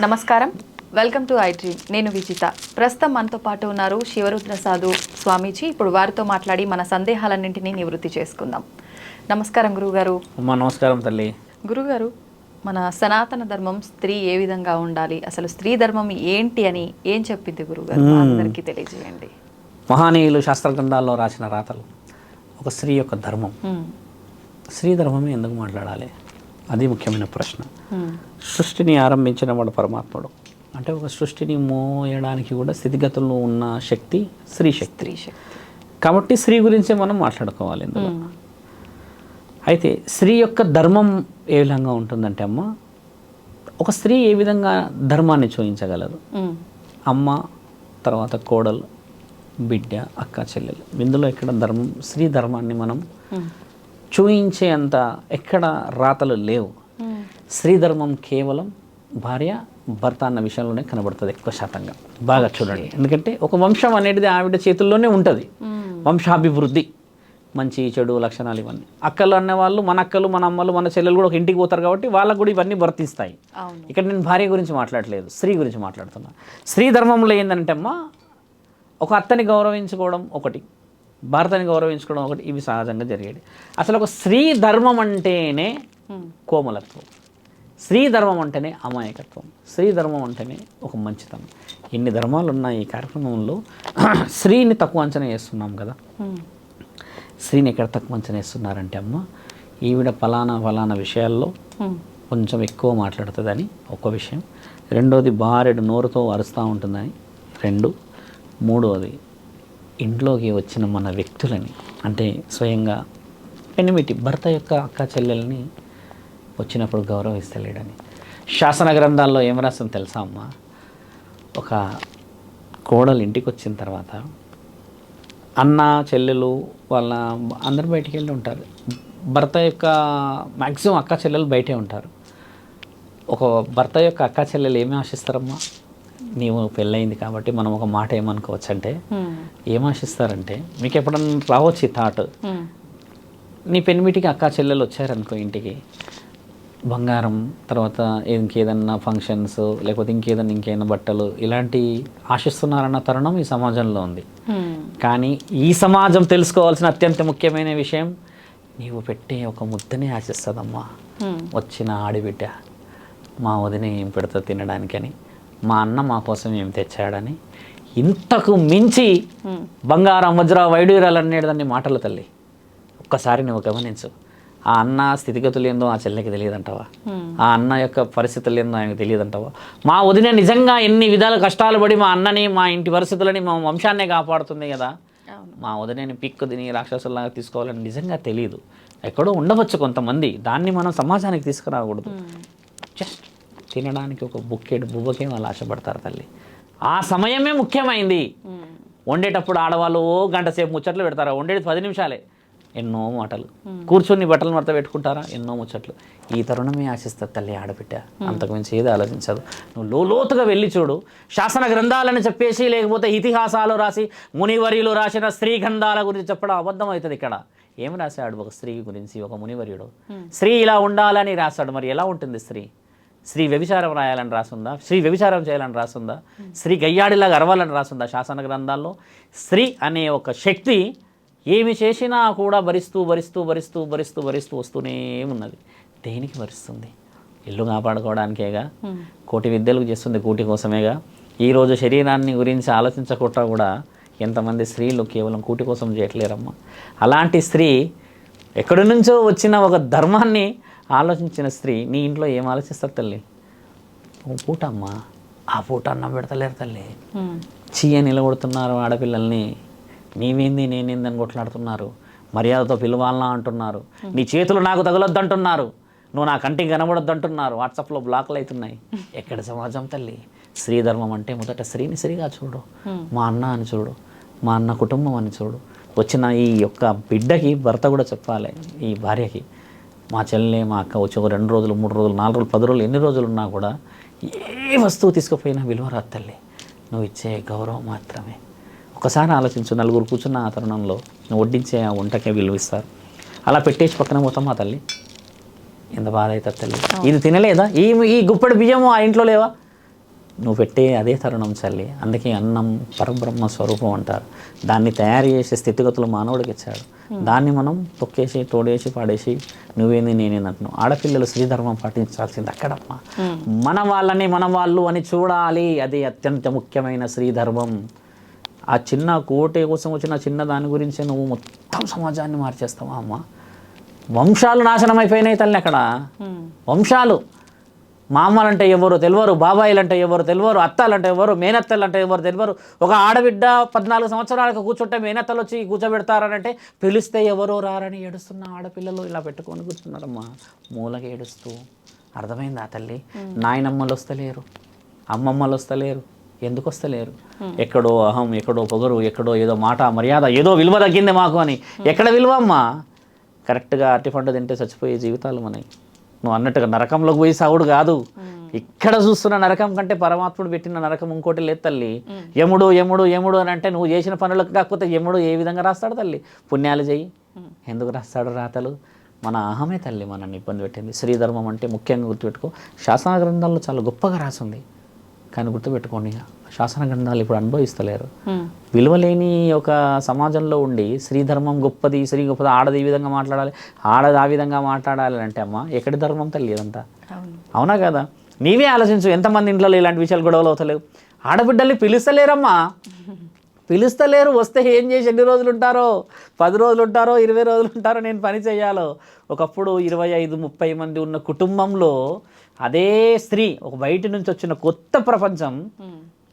నమస్కారం. Welcome to I dream నేను విజిత. ప్రస్తుతం మనతో పాటు ఉన్నారు శివరుద్ర సాధు స్వామీజీ. ఇప్పుడు వారితో మాట్లాడి మన సందేహాలన్నింటినీ నివృత్తి చేసుకుందాం. నమస్కారం గురుగారు. నమస్కారం తల్లి. గురుగారు మన సనాతన ధర్మం స్త్రీ ఏ విధంగా ఉండాలి? అసలు స్త్రీ ధర్మం ఏంటి అని ఏం చెప్పింది గురుగారు? అందరికీ తెలియజేయండి. మహానీయులు శాస్త్ర గ్రంథాల్లో రాసిన రాతలు ఒక స్త్రీ యొక్క ధర్మం. స్త్రీ ధర్మమే ఎందుకు మాట్లాడాలి? అది ముఖ్యమైన ప్రశ్న. సృష్టిని ఆరంభించిన వాడు పరమాత్ముడు. అంటే ఒక సృష్టిని మోయడానికి కూడా స్థితిగతుల్లో ఉన్న శక్తి స్త్రీ శక్తి కాబట్టి స్త్రీ గురించే మనం మాట్లాడుకోవాలి ఇందులో. అయితే స్త్రీ యొక్క ధర్మం ఏ విధంగా ఉంటుందంటే అమ్మ ఒక స్త్రీ ఏ విధంగా ధర్మాన్ని చూపించగలదు. అమ్మ తర్వాత కోడలు బిడ్డ అక్క చెల్లెలు. ఇందులో ఇక్కడ ధర్మం స్త్రీ ధర్మాన్ని మనం హ్మ్. చూయించే అంత ఎక్కడ రాతలు లేవు. హ్మ్. స్త్రీ ధర్మం కేవలం భార్య భర్త అన్న విషయంలోనే కనబడుతుంది ఎక్కువ శాతంగా. బాగా చూడండి. ఎందుకంటే ఒక వంశం అనేది ఆవిడ చేతుల్లోనే ఉంటుంది. వంశాభివృద్ధి మంచి చెడు లక్షణాలు ఇవన్నీ. అక్కలు అనే వాళ్ళు మన అక్కలు మన అమ్మలు మన చెల్లెలు కూడా ఒక ఇంటికి పోతారు కాబట్టి వాళ్ళకు కూడా ఇవన్నీ వర్తిస్తాయి. ఇక్కడ నేను భార్య గురించి మాట్లాడలేదు స్త్రీ గురించి మాట్లాడుతున్నా. స్త్రీ ధర్మంలో ఏంటంటే అమ్మా ఒక అత్తని గౌరవించుకోవడం ఒకటి. భర్తని గౌరవించుకోవడం ఒకటి ఇవి సహజంగా జరిగేది. అసలు ఒక స్త్రీ ధర్మం అంటేనే. కోమలత్వం. స్త్రీ ధర్మం అంటేనే అమాయకత్వం. స్త్రీ ధర్మం అంటేనే ఒక మంచితనం. ఇన్ని ధర్మాలు ఉన్నాయి ఈ కార్యక్రమంలో. స్త్రీని తక్కువ అంచనా వేస్తున్నాం కదా. స్త్రీని ఎక్కడ తక్కువ అంచనా వేస్తున్నారంటే అమ్మ ఈవిడ ఫలానా ఫలానా విషయాల్లో. కొంచెం ఎక్కువ మాట్లాడుతుందని ఒక విషయం. రెండోది భార్యడు నోరుతో అరుస్తూ ఉంటుందని. రెండు మూడోది ఇంట్లోకి వచ్చిన మన వ్యక్తులని అంటే స్వయంగా పెనిమిటి భర్త యొక్క అక్క చెల్లెల్ని వచ్చినప్పుడు గౌరవిస్తలేడని. శాసన గ్రంథాల్లో ఏం రాసింది తెలుసా అమ్మ? ఒక కోడలు ఇంటికి వచ్చిన తర్వాత అన్న చెల్లెలు వాళ్ళ అందరు బయటికి వెళ్ళి ఉంటారు. భర్త యొక్క మ్యాక్సిమం అక్క చెల్లెలు బయటే ఉంటారు. ఒక భర్త యొక్క అక్క చెల్లెలు ఏమి ఆశిస్తారమ్మా? నీవు పెళ్ళయింది కాబట్టి మనం ఒక మాట ఏమనుకోవచ్చు అంటే ఏం ఆశిస్తారంటే మీకు ఎప్పుడన్నా రావచ్చు ఈ థాట్. నీ పెనిమిటికి అక్క చెల్లెలు వచ్చారనుకో ఇంటికి బంగారం తర్వాత ఇంకేదన్నా ఫంక్షన్స్ లేకపోతే ఇంకేదన్నా ఇంకేదైనా బట్టలు ఇలాంటి ఆశిస్తున్నారన్న తరుణం ఈ సమాజంలో ఉంది. కానీ ఈ సమాజం తెలుసుకోవాల్సిన అత్యంత ముఖ్యమైన విషయం నీవు పెట్టే ఒక ముద్దనే ఆశిస్తుందమ్మా. వచ్చిన ఆడిబిడ్డ మా వదిన ఏం పెడతా తినడానికని మా అన్న మా కోసం ఏం తెచ్చాడని ఇంతకు మించి. బంగారం వజ్ర వైడూరాలు అనేదాన్ని మాటల తల్లి. ఒక్కసారి నువ్వు గమనించు. ఆ అన్న స్థితిగతులు ఏందో ఆ చెల్లెకి తెలియదంటావా. ఆ అన్న యొక్క పరిస్థితులు ఏందో ఆయనకు తెలియదంటావా? మా వదిన నిజంగా ఎన్ని విధాలు కష్టాలు పడి మా అన్నని మా ఇంటి పరిస్థితులని మా వంశాన్నే కాపాడుతుంది కదా? మా వదినని పిక్కు తిని రాక్షసులాగా తీసుకోవాలని నిజంగా తెలియదు ఎక్కడో ఉండవచ్చు కొంతమంది. దాన్ని మనం సమాజానికి తీసుకురాకూడదు. జస్ట్ తినడానికి ఒక బుక్కెడు బువ్వకే వాళ్ళు ఆశపడతారు తల్లి. ఆ సమయమే ముఖ్యమైంది. వండేటప్పుడు ఆడవాళ్ళు ఓ గంట సేపు ముచ్చట్లు పెడతారా? వండేది పది నిమిషాలే. ఎన్నో మాటలు. కూర్చొని బట్టలు మడత పెట్టుకుంటారా? ఎన్నో ముచ్చట్లు. ఈ తరుణమే ఆశిస్తుంది తల్లి ఆడబిడ్డ. అంతకుమించి ఏది ఆలోచించదు. నువ్వు లోతుగా వెళ్ళి చూడు. శాసన గ్రంథాలని చెప్పేసి లేకపోతే ఇతిహాసాలు రాసి మునివర్యులు రాసిన స్త్రీ గ్రంథాల గురించి చెప్పడం అబద్ధం అవుతుంది ఇక్కడ. ఏం రాశాడు ఒక స్త్రీ గురించి ఒక మునివర్యుడు? స్త్రీ ఇలా ఉండాలని రాశాడు. మరి ఎలా ఉంటుంది స్త్రీ? స్త్రీ వ్యభిచారం రాయాలని రాసుందా? స్త్రీ వ్యభిచారం చేయాలని రాసుందా? స్త్రీ గయ్యాడిలాగా అరవాలని రాసుందా శాసన గ్రంథాల్లో? స్త్రీ అనే ఒక శక్తి ఏమి చేసినా కూడా భరిస్తూ భరిస్తూ భరిస్తూ భరిస్తూ భరిస్తూ వస్తూనే ఉన్నది. దేనికి భరిస్తుంది? ఇల్లు కాపాడుకోవడానికేగా? కోటి విద్యలు చేస్తుంది కూటి కోసమేగా? ఈరోజు శరీరాన్ని గురించి ఆలోచించకుండా కూడా ఎంతమంది స్త్రీలు కేవలం కూటి కోసం చేయట్లేరమ్మా. అలాంటి స్త్రీ ఎక్కడి నుంచో వచ్చిన ఒక ధర్మాన్ని ఆలోచించిన స్త్రీ నీ ఇంట్లో ఏం ఆలోచిస్తారు తల్లి? ఓ పూట అమ్మా ఆ పూట అన్నం పెడతలేరు తల్లి. చీయ నిలబడుతున్నారు ఆడపిల్లల్ని. నీవేంది నేనేందని కొట్లాడుతున్నారు. మర్యాదతో పిలవాలనా అంటున్నారు. నీ చేతులు నాకు తగలొద్దు అంటున్నారు నువ్వు నా కంటికి కనబడొద్దు అంటున్నారు వాట్సాప్లో బ్లాక్లు అవుతున్నాయి. ఎక్కడ సమాజం తల్లి? స్త్రీ ధర్మం అంటే మొదట స్త్రీని స్త్రీగా చూడు. మా అన్న అని చూడు. మా అన్న కుటుంబం అని చూడు. వచ్చిన ఈ యొక్క బిడ్డకి భర్త కూడా చెప్పాలి. ఈ భార్యకి. మా చెల్లె మా అక్క వచ్చి ఒక రెండు రోజులు మూడు రోజులు నాలుగు రోజులు పది రోజులు ఎన్ని రోజులు ఉన్నా కూడా ఏ వస్తువు తీసుకుపోయినా విలువ తల్లి. నువ్వు ఇచ్చే గౌరవం మాత్రమే. ఒకసారి ఆలోచించు నలుగురు కూర్చున్న ఆ తరుణంలో నువ్వు వడ్డించే ఆ వంటకే విలువిస్తారు అలా పెట్టేసి పక్కన పోతాం మా తల్లి? ఎంత బాధ అవుతుంది తల్లి. ఇది తినలేదా? ఈ ఈ గుప్పెడు బియ్యము ఆ ఇంట్లో లేవా? నువ్వు పెట్టే అదే తరుణం చల్లి అందుకే అన్నం పరబ్రహ్మ స్వరూపం అంటారు. దాన్ని తయారు చేసే స్థితిగతులు మానవుడికి ఇచ్చాడు. దాన్ని మనం తొక్కేసి తోడేసి పాడేసి నువ్వేంది నేనేనట్టు ఆడపిల్లలు శ్రీధర్మం పాటించాల్సింది అక్కడమ్మా. మన వాళ్ళని మన వాళ్ళు అని చూడాలి. అది అత్యంత ముఖ్యమైన శ్రీధర్మం ఆ చిన్న కోటే కోసం వచ్చిన చిన్న దాని గురించి నువ్వు మొత్తం సమాజాన్ని మార్చేస్తావా అమ్మ? వంశాలు నాశనం అయిపోయినాయి తల్లి అక్కడ. వంశాలు. మామలంటే ఎవరు తెలియరు బాబాయిలు అంటే ఎవరు తెలియరు అత్తాలంటే ఎవరు మేనత్తలు అంటే ఎవరు తెలియరు ఒక ఆడబిడ్డ పద్నాలుగు సంవత్సరాలకు కూర్చుంటే మేనత్తలు వచ్చి కూర్చోబెడతారనంటే పిలిస్తే ఎవరో రారని ఏడుస్తున్న ఆడపిల్లలు ఇలా పెట్టుకొని కూర్చున్నారమ్మా. మూలకి ఏడుస్తూ. అర్థమైందా తల్లి? నాయనమ్మలు వస్తలేరు అమ్మమ్మలు వస్తలేరు ఎందుకు వస్తలేరు? ఎక్కడో అహం ఎక్కడో పొగరు ఎక్కడో ఏదో మాట మర్యాద ఏదో విలువ తగ్గింది మాకు అని. ఎక్కడ విలువ అమ్మా కరెక్ట్గా అరటిపండు తింటే చచ్చిపోయే జీవితాలు మనవి. నువ్వు అన్నట్టుగా నరకంలోకి పోయి సాగుడు కాదు. ఇక్కడ చూస్తున్న నరకం కంటే పరమాత్ముడు పెట్టిన నరకం ఇంకోటి లేదు తల్లి. యముడు యముడు యముడు అని అంటే నువ్వు చేసిన పనులకు కాకపోతే యముడు ఏ విధంగా రాస్తాడు తల్లి? పుణ్యాలు చెయ్యి ఎందుకు రాస్తాడు రాతలు? మన అహమే తల్లి మనల్ని ఇబ్బంది పెట్టింది. శ్రీధర్మం అంటే ముఖ్యంగా గుర్తుపెట్టుకో. శాసన గ్రంథాల్లో చాలా గొప్పగా రాసింది. కానీ గుర్తుపెట్టుకోండి శాసన గ్రంథాలు ఇప్పుడు అనుభవిస్తలేరు. విలువలేని ఒక సమాజంలో ఉండి శ్రీధర్మం గొప్పది శ్రీ గొప్పది ఆడది ఈ విధంగా మాట్లాడాలి ఆడది ఆ విధంగా మాట్లాడాలి అంటే అమ్మ ఎక్కడి ధర్మం అవును. అవునా కదా? నీవే ఆలోచించు ఎంతమంది ఇంట్లో ఇలాంటి విషయాలు గొడవలు అవుతలేవు. ఆడబిడ్డల్ని పిలుస్తలేరమ్మా. పిలుస్తలేరు వస్తే ఏం చేసి ఎన్ని రోజులు ఉంటారో? పది రోజులు ఉంటారో? ఇరవై రోజులు ఉంటారో? నేను పని చేయాలో? ఒకప్పుడు ఇరవై ఐదు ముప్పై మంది ఉన్న కుటుంబంలో అదే స్త్రీ ఒక బయట నుంచి వచ్చిన కొత్త ప్రపంచం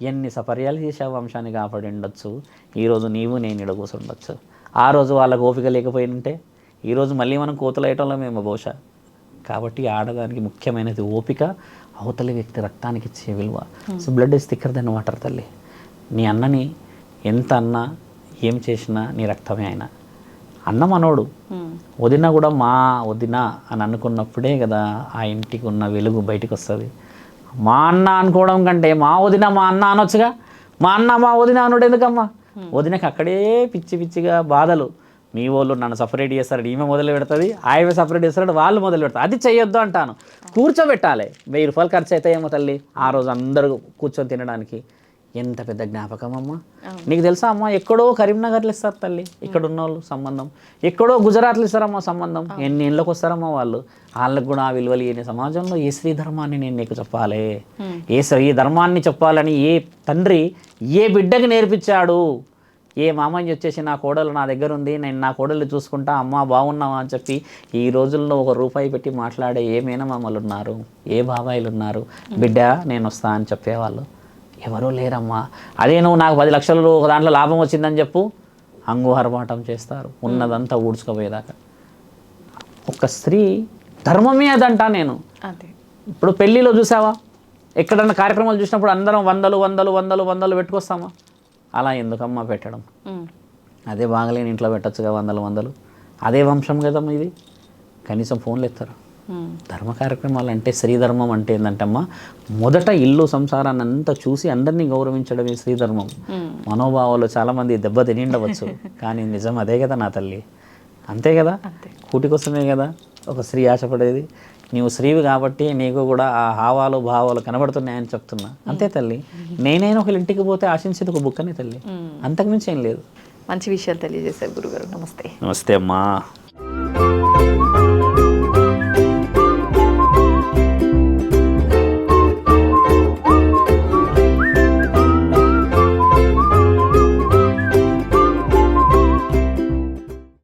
ఎన్ని సపర్యాలు చేసావు వంశాన్ని కాపాడి ఉండొచ్చు ఈరోజు నీవు నేను ఇడ కూర్చుండొచ్చు ఆ రోజు వాళ్ళకు ఓపిక లేకపోయి ఉంటే ఈరోజు మళ్ళీ మనం కోతలేయటంలో మేము బహుశా. కాబట్టి ఆడదానికి ముఖ్యమైనది ఓపిక అవతలి వ్యక్తి రక్తానికి ఇచ్చే విలువ. So blood is thicker than water తల్లి. నీ అన్నని ఎంత అన్నా ఏం చేసినా నీ రక్తమే ఆయన. అన్న మనోడు వదిన కూడా మా వదిన అని అనుకున్నప్పుడే కదా ఆ ఇంటికి ఉన్న వెలుగు బయటికి వస్తుంది మా అన్న అనుకోవడం కంటే మా వదిన మా అన్న అనొచ్చుగా. మా అన్న మా వదిన అనుడు ఎందుకమ్మా? వదినకి అక్కడే పిచ్చి పిచ్చిగా బాధలు. మీ వాళ్ళు నన్ను సపరేట్ చేస్తాడు ఈమె మొదలు పెడుతుంది ఆయన సపరేట్ చేస్తాడు వాళ్ళు మొదలు పెడతారు. అది చెయ్యొద్దు అంటాను. కూర్చోబెట్టాలి. వెయ్యి రూపాయలు ఖర్చు అవుతాయేమో తల్లి. ఆ రోజు అందరూ కూర్చొని తినడానికి. ఎంత పెద్ద జ్ఞాపకం అమ్మా నీకు తెలుసా అమ్మా ఎక్కడో కరీంనగర్లో ఇస్తారు తల్లి. ఇక్కడ ఉన్న వాళ్ళు సంబంధం. ఎక్కడో గుజరాత్లో ఇస్తారమ్మా సంబంధం. ఎన్ని ఇళ్ళకి వస్తారమ్మా వాళ్ళు? వాళ్ళకు కూడా ఆ విలువలు లేని సమాజంలో ఏ స్త్రీ ధర్మాన్ని నేను నీకు చెప్పాలి? ఏ స్త్రీ ధర్మాన్ని చెప్పాలని ఏ తండ్రి ఏ బిడ్డకి నేర్పించాడు? ఏ మామయ్య వచ్చేసి నా కోడలు నా దగ్గర ఉంది నేను నా కోడలు చూసుకుంటా అమ్మ బాగున్నావా? అని చెప్పి ఈ రోజుల్లో ఒక రూపాయి పెట్టి మాట్లాడే ఏ మేనమామలు ఉన్నారు? ఏ బాబాయిలు ఉన్నారు? బిడ్డ నేను వస్తా అని చెప్పేవాళ్ళు. ఎవరూ లేరమ్మా. అదే నువ్వు నాకు పది లక్షలు ఒక దాంట్లో లాభం వచ్చిందని చెప్పు. అంగుహర్మాటం చేస్తారు. ఉన్నదంతా ఊడ్చుకోపోయేదాకా. ఒక స్త్రీ ధర్మమే అదంటా నేను. ఇప్పుడు పెళ్ళిలో చూసావా? ఎక్కడన్నా కార్యక్రమాలు చూసినప్పుడు అందరం వందలు వందలు వందలు వందలు పెట్టుకొస్తామా? అలా ఎందుకమ్మా పెట్టడం. అదే బాగలేని ఇంట్లో పెట్టచ్చుగా వందలు వందలు. అదే వంశం కదమ్మా ఇది. కనీసం ఫోన్లు ఎత్తారు. ధర్మ కార్యక్రమాలు అంటే శ్రీధర్మం అంటే ఏంటంటమ్మా మొదట ఇల్లు సంసారాన్ని అంతా చూసి అందరినీ గౌరవించడమే శ్రీధర్మం. మనోభావాలు చాలామంది దెబ్బ తినిండవచ్చు. కానీ నిజం అదే కదా నా తల్లి. అంతే కదా? కూటి కోసమే కదా ఒక స్త్రీ ఆశపడేది? నీవు స్త్రీవి కాబట్టి నీకు కూడా ఆ హావాలు భావాలు కనబడుతున్నాయని చెప్తున్నా. అంతే తల్లి. నేనైనా ఒక ఇంటికి పోతే ఆశించేది ఒక బుక్కనే తల్లి. అంతకుమించి ఏం లేదు. మంచి విషయాలు తెలియజేశారు గురుగారు. నమస్తే. నమస్తే అమ్మా.